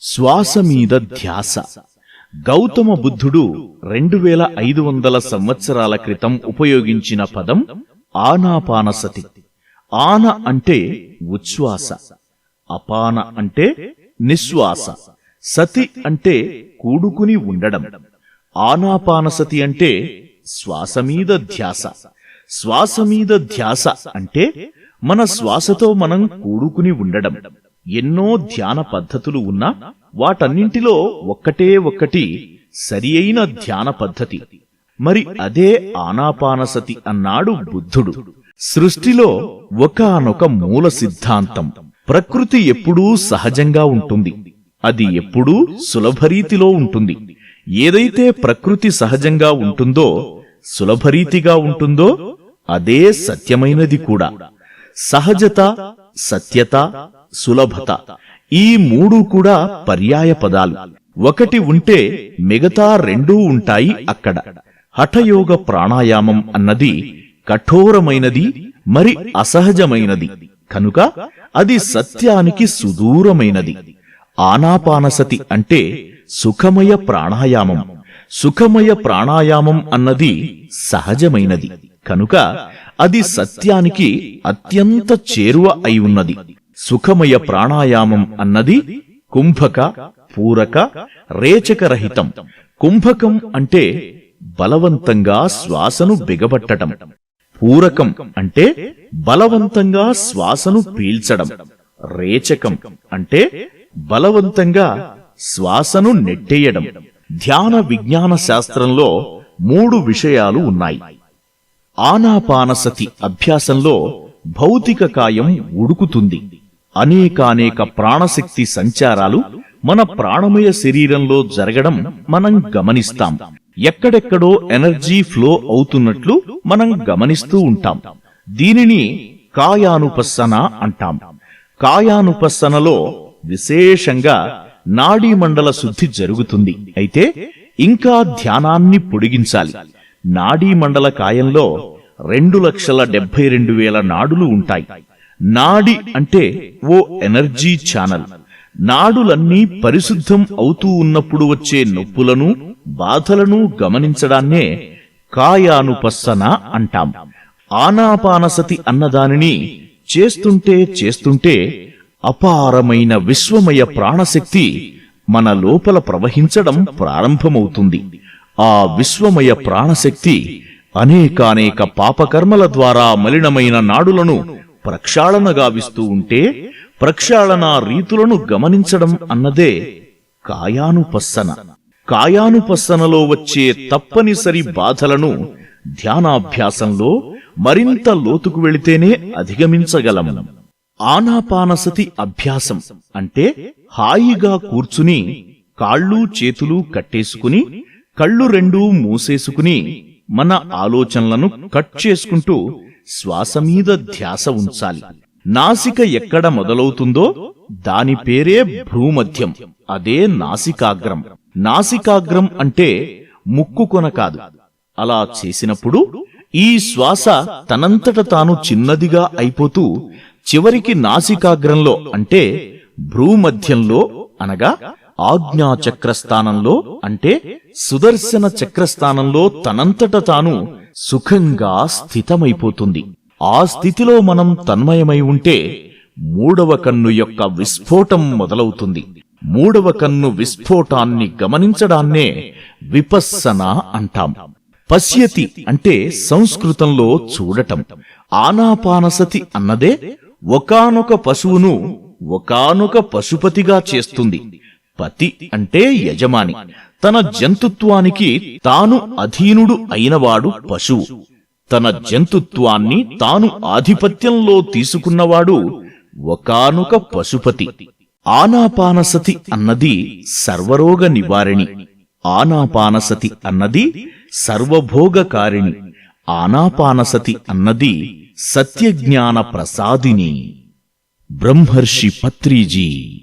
శ్వాస మీద ధ్యాస. గౌతమ బుద్ధుడు రెండు వేల ఐదు వందల సంవత్సరాల క్రితం ఉపయోగించిన పదం ఆనాపానసతి. ఆన అంటే ఉచ్ఛ్వాస. అపాన అంటే నిశ్వాస. సతి అంటే కూడుకుని ఉండడం. ఆనాపానసతి అంటే శ్వాస మీద ధ్యాస. శ్వాస మీద ధ్యాస అంటే మన శ్వాసతో మనం కూడుకుని ఉండడం. ఎన్నో ధ్యాన పద్ధతులు ఉన్నా వాటన్నింటిలో ఒక్కటే ఒక్కటి సరి అయిన ధ్యాన పద్ధతి. మరి అదే ఆనాపానసతి అన్నాడు బుద్ధుడు. సృష్టిలో ఒకనొక మూల సిద్ధాంతం. ప్రకృతి ఎప్పుడూ సహజంగా ఉంటుంది. అది ఎప్పుడూ సులభరీతిలో ఉంటుంది. ఏదైతే ప్రకృతి సహజంగా ఉంటుందో సులభరీతిగా ఉంటుందో అదే సత్యమైనది కూడా. సహజత సత్యత సులభత ఈ మూడు కూడా పర్యాయ పదాలు. ఒకటి ఉంటే మిగతా రెండూ ఉంటాయి అక్కడ. హఠయోగ ప్రాణాయామం అన్నది కఠోరమైనది మరి అసహజమైనది. కనుక అది సత్యానికి సుదూరమైనది. ఆనాపానసతి అంటే సుఖమయ ప్రాణాయామం. సుఖమయ ప్రాణాయామం అన్నది సహజమైనది. కనుక అది సత్యానికి అత్యంత చేరువ అయి ఉన్నది సుఖమయ ప్రాణాయామం అన్నది కుంభక పూరక రేచకరహితం. కుంభకం అంటే బలవంతంగా శ్వాసను బిగబట్టడం. పూరకం అంటే బలవంతంగా శ్వాసను పీల్చడం. రేచకం అంటే బలవంతంగా శ్వాసను నెట్టేయడం. ధ్యాన విజ్ఞాన శాస్త్రంలో మూడు విషయాలు ఉన్నాయి. ఆనాపానసతి అభ్యాసంలో భౌతిక కాయం ఉడుకుతుంది. అనేకానేక ప్రాణశక్తి సంచారాలు మన ప్రాణమయ శరీరంలో జరగడం మనం గమనిస్తాం. ఎక్కడెక్కడో ఎనర్జీ ఫ్లో అవుతున్నట్లు మనం గమనిస్తూ ఉంటాం. దీనిని కాయానుపస్సన అంటాం. కాయానుపస్సనలో విశేషంగా నాడీ మండల శుద్ధి జరుగుతుంది. అయితే ఇంకా ధ్యానాన్ని పొడిగించాలి. నాడీ మండల కాయంలో రెండు లక్షల డెబ్బై రెండు వేల నాడులు ఉంటాయి. నాడి అంటే ఓ ఎనర్జీ ఛానల్. నాడులన్నీ పరిశుద్ధం అవుతూ ఉన్నప్పుడు వచ్చే నొప్పులను బాధలను గమనించడాన్నే కాయానుపస్సన అంటాం. ఆనాపానసతి అన్నదానిని చేస్తుంటే చేస్తుంటే అపారమైన విశ్వమయ ప్రాణశక్తి మన లోపల ప్రవహించడం ప్రారంభమవుతుంది. ఆ విశ్వమయ ప్రాణశక్తి అనేకానేక పాపకర్మల ద్వారా మలినమైన నాడులను ప్రక్షాళన గావిస్తూ ఉంటే ప్రక్షాళన రీతులను గమనించడం అన్నదే కాయానుపస్సన. కాయానుపస్సనలో వచ్చే తప్పనిసరి బాధలను ధ్యానాభ్యాసంలో మరింత లోతుకు వెళితేనే అధిగమించగలం. ఆనాపానసతి అభ్యాసం అంటే హాయిగా కూర్చుని కాళ్ళు చేతులు కట్టేసుకుని కళ్ళు రెండూ మూసేసుకుని మన ఆలోచనలను కట్ చేసుకుంటూ శ్వాస మీద ధ్యాస ఉంచాలి. నాసిక ఎక్కడ మొదలవుతుందో దాని పేరే భ్రూమధ్యం అదే నాసికాగ్రం. నాసికాగ్రం అంటే ముక్కు కొన కాదు. అలా చేసినప్పుడు ఈ శ్వాస తనంతట తాను చిన్నదిగా అయిపోతూ చివరికి నాసికాగ్రంలో అంటే భ్రూమధ్యంలో అనగా ఆజ్ఞా చక్రస్థానంలో అంటే సుదర్శన చక్రస్థానంలో తనంతట తాను సుఖంగా స్థితమైపోతుంది. ఆ స్థితిలో మనం తన్మయమై ఉంటే మూడవ కన్ను యొక్క విస్ఫోటం మొదలవుతుంది. మూడవ కన్ను విస్ఫోటాన్ని గమనించడాన్నే విపస్సన అంటాం. పశ్యతి అంటే సంస్కృతంలో చూడటం. ఆనాపానసతి అన్నదే ఒకానొక పశువును ఒకానొక పశుపతిగా చేస్తుంది. పతి అంటే యజమాని. తన జంతుత్వానికి తాను అధీనుడు అయినవాడు పశువు. తన జంతుత్వాన్ని తాను ఆధిపత్యంలో తీసుకున్నవాడు ఒకానొక పశుపతి. ఆనాపానసతి అన్నది సర్వరోగ నివారిణి. ఆనాపానసతి అన్నది సర్వభోగకారిణి. ఆనాపానసతి అన్నది సత్యజ్ఞాన ప్రసాదిని బ్రహ్మర్షి పత్రిజీ.